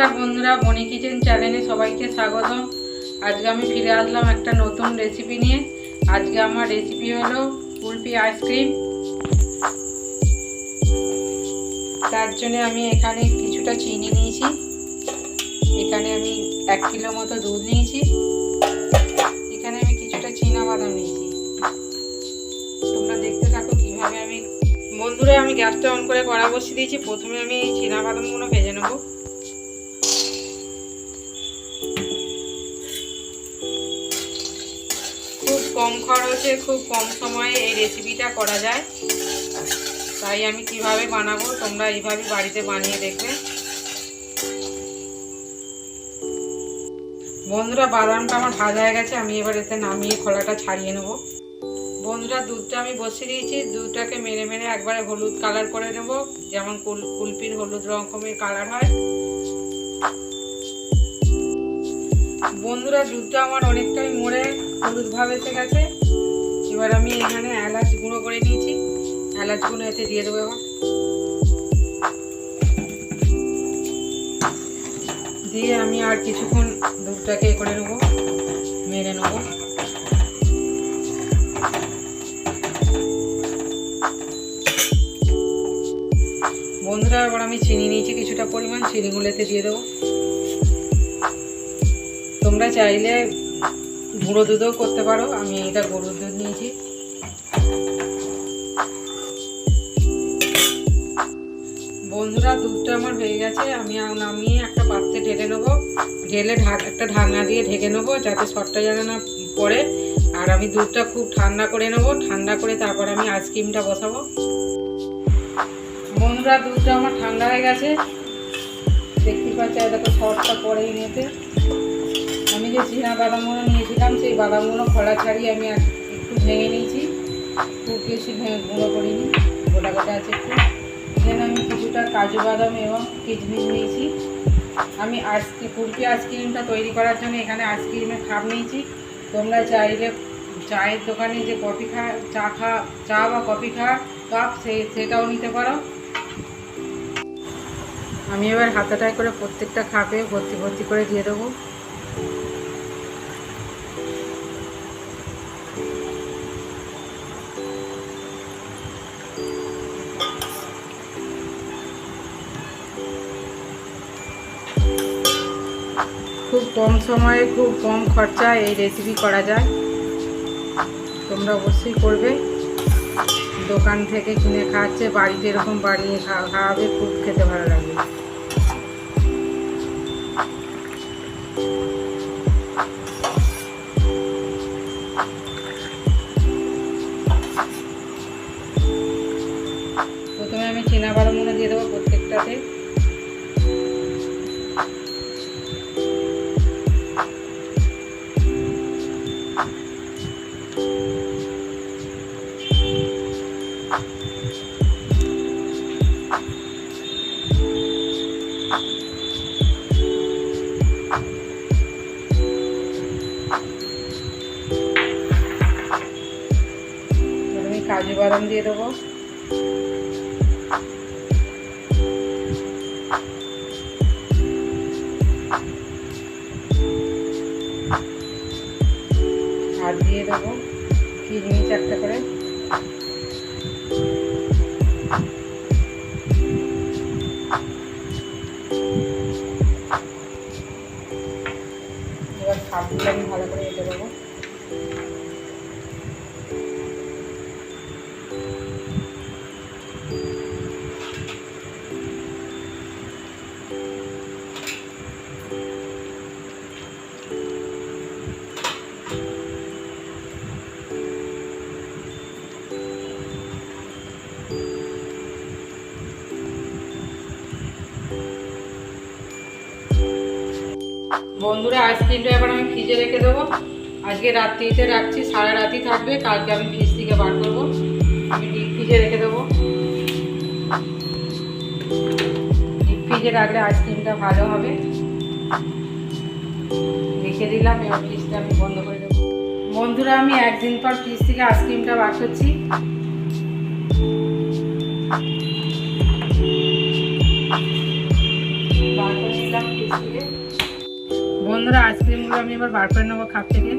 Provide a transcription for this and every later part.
নমস্কার বন্ধুরা, বনি কিচেন চ্যানেলে সবাইকে স্বাগত আজকে আমি ফিরে আসলাম একটা নতুন রেসিপি নিয়ে। আজকে আমার রেসিপি হলো কুলপি আইসক্রিম তার জন্য আমি এখানে কিছুটা চিনি নিয়েছি। এখানে আমি এক কিলো মতো দুধ নিয়েছি। এখানে আমি কিছুটা চীনা বাদাম নিয়েছি। তোমরা দেখতে থাকো কীভাবে আমি বন্ধুরা, আমি গ্যাসটা অন করে কড়া বসিয়ে দিয়েছি। প্রথমে আমি চীনা বাদামগুলো ভেজে নেব। কম খরচে খুব কম সময়ে এই রেসিপিটা করা যায়। তাই আমি কীভাবে বানাবো তোমরা এইভাবে বাড়িতে বানিয়ে দেখবে। বন্ধুরা, বাদামটা আমার ভাজা হয়ে গেছে, আমি এবার এতে নামিয়ে খোলাটা ছাড়িয়ে নেব। বন্ধুরা, দুধটা আমি বসিয়ে দিয়েছি, দুধটাকে মেরে মেরে একবারে হলুদ কালার করে নেব। যেমন কুল কুলপির হলুদ রকমের কালার হয়। বন্ধুরা, দুধটা আমার অনেকটাই মরে, হলুদ ভাব এসে গেছে। এবার আমি এখানে এলাচ গুঁড়ো করে নিয়েছি। এলাচ গুঁড়ো এতে দিয়ে দেবো এবার। দিয়ে আমি আর কিছুক্ষণ দুধটাকে এ করে নেব, মেরে নেব। বন্ধুরা, এবার আমি চিনি নিয়েছি, কিছুটা পরিমাণ। চিনিগুলোতে দিয়ে দেবো। তোমরা চাইলে গুঁড়ো দুধও করতে পারো, আমি এটা গরুর দুধ নিয়েছি। বন্ধুরা, দুধটা আমার হয়ে গেছে, আমি নামিয়ে একটা পাত্রে ঢেলে নেব। ঢেলে ঢাক একটা ঢাকনা দিয়ে ঢেকে নেব, যাতে সরটা যেন না পড়ে। আর আমি দুধটা খুব ঠান্ডা করে নেব, ঠান্ডা করে তারপর আমি আইসক্রিমটা বসাবো। বন্ধুরা, দুধটা আমার ঠান্ডা হয়ে গেছে। দেখতে পাচ্ছি দেখো সরটা পড়েই নিতে আমি যে চীনা বাদামগুলো নিয়েছিলাম, সেই বাদামগুলো খোলা ছাড়িয়ে আমি এক- একটু ভেঙে নিয়েছি। খুব বেশি ভেঙে গুঁড়ো করিনি, গোটা গোটা আছে একটু। দেন আমি কিছুটা কাজু বাদাম এবং কিচমিচ নিয়েছি। আমি আইসক্রিম কুলপি আইসক্রিমটা তৈরি করার জন্য এখানে আইসক্রিমের খাপ নিয়েছি। তোমরা চাইলে চায়ের দোকানে যে কফি খা, চা খা, চা বা কফি খা কাপ, সে, সেটাও নিতে পারো। আমি এবার হাতাটায় করে প্রত্যেকটা খাপে ভর্তি ভর্তি করে দিয়ে দেবো। খুব কম সময়ে, খুব কম খরচায় এই রেসিপি করা যায়। তোমরা অবশ্যই করবে। দোকান থেকে কিনে খাচ্ছে বাড়িতে এরকম বানিয়ে খাওয়া খাওয়াবে, খুব খেতে ভালো লাগবে। প্রথমে আমি চীনা বাদামগুলো দিয়ে দেবো প্রত্যেকটাতে। কাজু বাদাম দিয়ে দেবো। আর দিয়ে দেবো কিশমিশ একটা করে। এবার খাপগুলো আমি ভালো করে রেখে দেবো। বন্ধুরা আইসক্রিমটা এবার আমি ফ্রিজে রেখে দেবো। আজকে রাত্রিতে রাখছি, সারা রাতি থাকবে, কালকে আমি ফ্রিজ থেকে বার করব। আমি ডিপ ফ্রিজে রেখে দেবো। ডিপ ফ্রিজে রাখলে আইসক্রিমটা ভালো হবে। রেখে দিলাম, এবার ফ্রিজটা আমি বন্ধ করে দেবো। বন্ধুরা, আমি একদিন পর ফ্রিজ থেকে আইসক্রিমটা বার করছি। বন্ধুরা, আইসক্রিমগুলো আমি এবার বার করে নেব খাপ থেকে।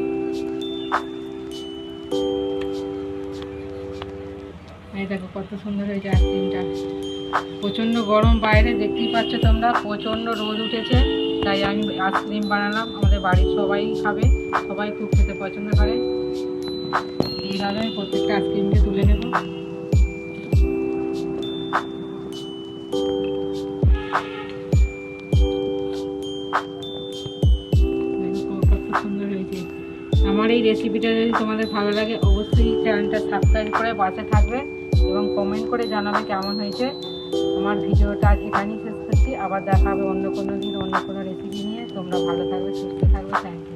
এই দেখো কত সুন্দর হয়েছে আইসক্রিমটা। প্রচণ্ড গরম বাইরে, দেখতেই পাচ্ছ তোমরা, প্রচণ্ড রোদ উঠেছে, তাই আমি আইসক্রিম বানালাম। আমাদের বাড়ির সবাই খাবে, সবাই খুব খেতে পছন্দ করে। এইভাবে আমি প্রত্যেকটা আইসক্রিমকে তুলে নেব। কত সুন্দর হয়েছে। আমার এই রেসিপিটা যদি তোমাদের ভালো লাগে, অবশ্যই চ্যানেলটা সাবস্ক্রাইব করে পাশে থাকবে এবং কমেন্ট করে জানাবে কেমন হয়েছে। আমার ভিডিওটা এখানেই শেষ করছি। আবার দেখাবে অন্য কোনো দিন, অন্য কোনো রেসিপি নিয়ে। তোমরা ভালো থাকবে, সুস্থ থাকবে। থ্যাংক